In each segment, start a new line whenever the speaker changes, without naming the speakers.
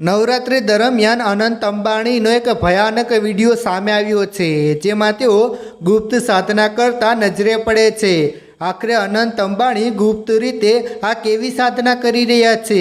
નવરાત્રિ દરમિયાન અનંત અંબાણીનો એક ભયાનક વીડિયો સામે આવ્યો છે, જેમાં તેઓ ગુપ્ત સાધના કરતા નજરે પડે છે. આખરે અનંત અંબાણી ગુપ્ત રીતે આ કેવી સાધના કરી રહ્યા છે?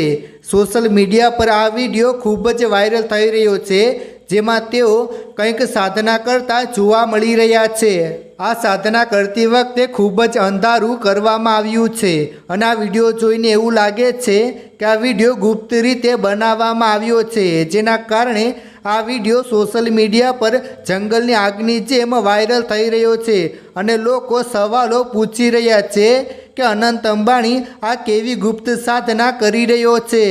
સોશિયલ મીડિયા પર આ વીડિયો ખૂબ જ વાયરલ થઈ રહ્યો છે. જેમાં તેઓ કંઈક સાધના કરતા જોવા મળી રહ્યા છે. આ સાધના કરતી વખતે ખૂબ જ અંધારું કરવામાં આવ્યું છે અને આ વીડિયો જોઈને એવું લાગે છે કે આ વીડિયો ગુપ્ત રીતે બનાવવામાં આવ્યો છે, જેના કારણે આ વીડિયો સોશિયલ મીડિયા પર જંગલની આગની જેમ વાયરલ થઈ રહ્યો છે અને લોકો સવાલો પૂછી રહ્યા છે કે અનંત અંબાણી આ કેવી ગુપ્ત સાધના કરી રહ્યો છે?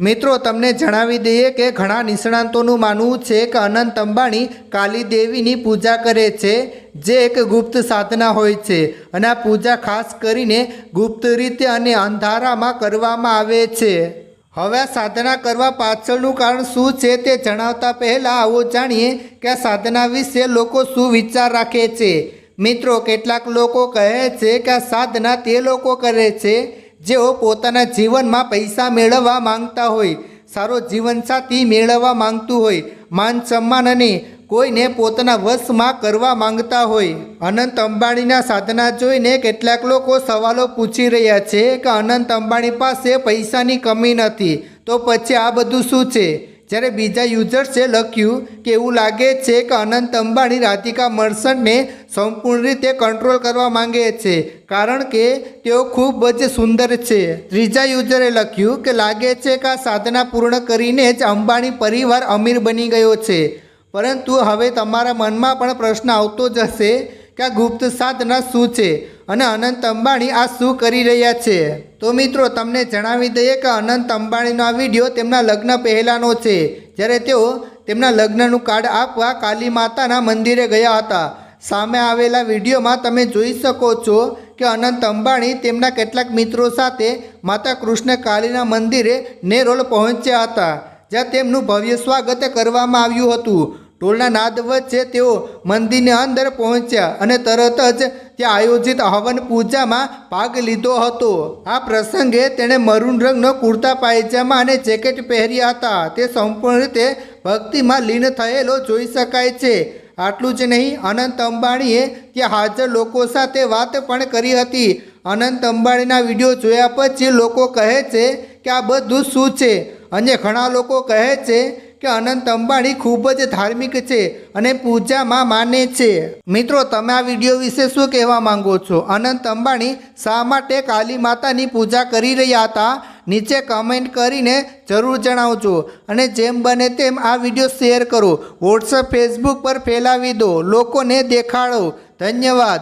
મિત્રો, તમને જણાવી દઈએ કે ઘણા નિષ્ણાંતોનું માનવું છે કે અનંત અંબાણી કાલી દેવીની પૂજા કરે છે, જે એક ગુપ્ત સાધના હોય છે અને આ પૂજા ખાસ કરીને ગુપ્ત રીતે અને અંધારામાં કરવામાં આવે છે. હવે આ સાધના કરવા પાછળનું કારણ શું છે તે જણાવતા પહેલાં આવો જાણીએ કે આ સાધના વિશે લોકો શું વિચાર રાખે છે. મિત્રો, કેટલાક લોકો કહે છે કે આ સાધના તે લોકો કરે છે જેઓ પોતાના જીવનમાં પૈસા મેળવવા માંગતા હોય, સારો જીવનસાથી મેળવવા માંગતું હોય, માન સન્માન અને કોઈને પોતાના વશમાં કરવા માંગતા હોય. અનંત અંબાણીના સાધના જોઈને કેટલાક લોકો સવાલો પૂછી રહ્યા છે કે અનંત અંબાણી પાસે પૈસાની કમી નથી, તો પછી આ બધું શું છે? જ્યારે બીજા યુઝર્સે લખ્યું કે એવું લાગે છે કે અનંત અંબાણી રાધિકા મર્સન્ટને સંપૂર્ણ રીતે કંટ્રોલ કરવા માંગે છે, કારણ કે તેઓ ખૂબ જ સુંદર છે. ત્રીજા યુઝરે લખ્યું કે લાગે છે કે આ સાધના પૂર્ણ કરીને જ અંબાણી પરિવાર અમીર બની ગયો છે. પરંતુ હવે તમારા મનમાં પણ પ્રશ્ન આવતો જ હશે કે આ ગુપ્ત સાધના શું છે? અને અનંત અંબાણી આ શું કરી રહ્યા છે? તો મિત્રો, તમને જણાવી દઈએ કે અનંત અંબાણીનો આ વીડિયો તેમના લગ્ન પહેલાંનો છે. જ્યારે તેઓ તેમના લગ્નનું કાર્ડ આપવા કાલી માતાના મંદિરે ગયા હતા. સામે આવેલા વિડીયોમાં તમે જોઈ શકો છો કે અનંત અંબાણી તેમના કેટલાક મિત્રો સાથે માતા કૃષ્ણ કાલીના મંદિરે નેરોલ પહોંચ્યા હતા, જ્યાં તેમનું ભવ્ય સ્વાગત કરવામાં આવ્યું હતું. ઢોલના નાદ વચ્ચે તેઓ મંદિરની અંદર પહોંચ્યા અને તરત જ ત્યાં આયોજિત હવન પૂજામાં ભાગ લીધો હતો. આ પ્રસંગે તેણે મરૂન રંગનો કુર્તા, પાયજામા અને જેકેટ પહેર્યા હતા. તે સંપૂર્ણ રીતે ભક્તિમાં લીન થયેલો જોઈ શકાય છે. આટલું જ નહીં, અનંત અંબાણીએ ત્યાં હાજર લોકો સાથે વાત પણ કરી હતી. અનંત અંબાણીના વીડિયો જોયા પછી લોકો કહે છે કે આ બધું શું છે? અને ઘણા લોકો કહે છે કે અનંત અંબાણી ખૂબ જ ધાર્મિક છે અને પૂજામાં માને છે. મિત્રો, તમે આ વીડિયો વિશે શું કહેવા માંગો છો? અનંત અંબાણી શા માટે કાલી માતાની પૂજા કરી રહ્યા હતા? નીચે કમેન્ટ કરીને જરૂર જણાવજો. અને જેમ બને તેમ આ વીડિયો શેર કરો. વોટ્સઅપ ફેસબુક પર ફેલાવી દો. લોકોને દેખાડો. ધન્યવાદ.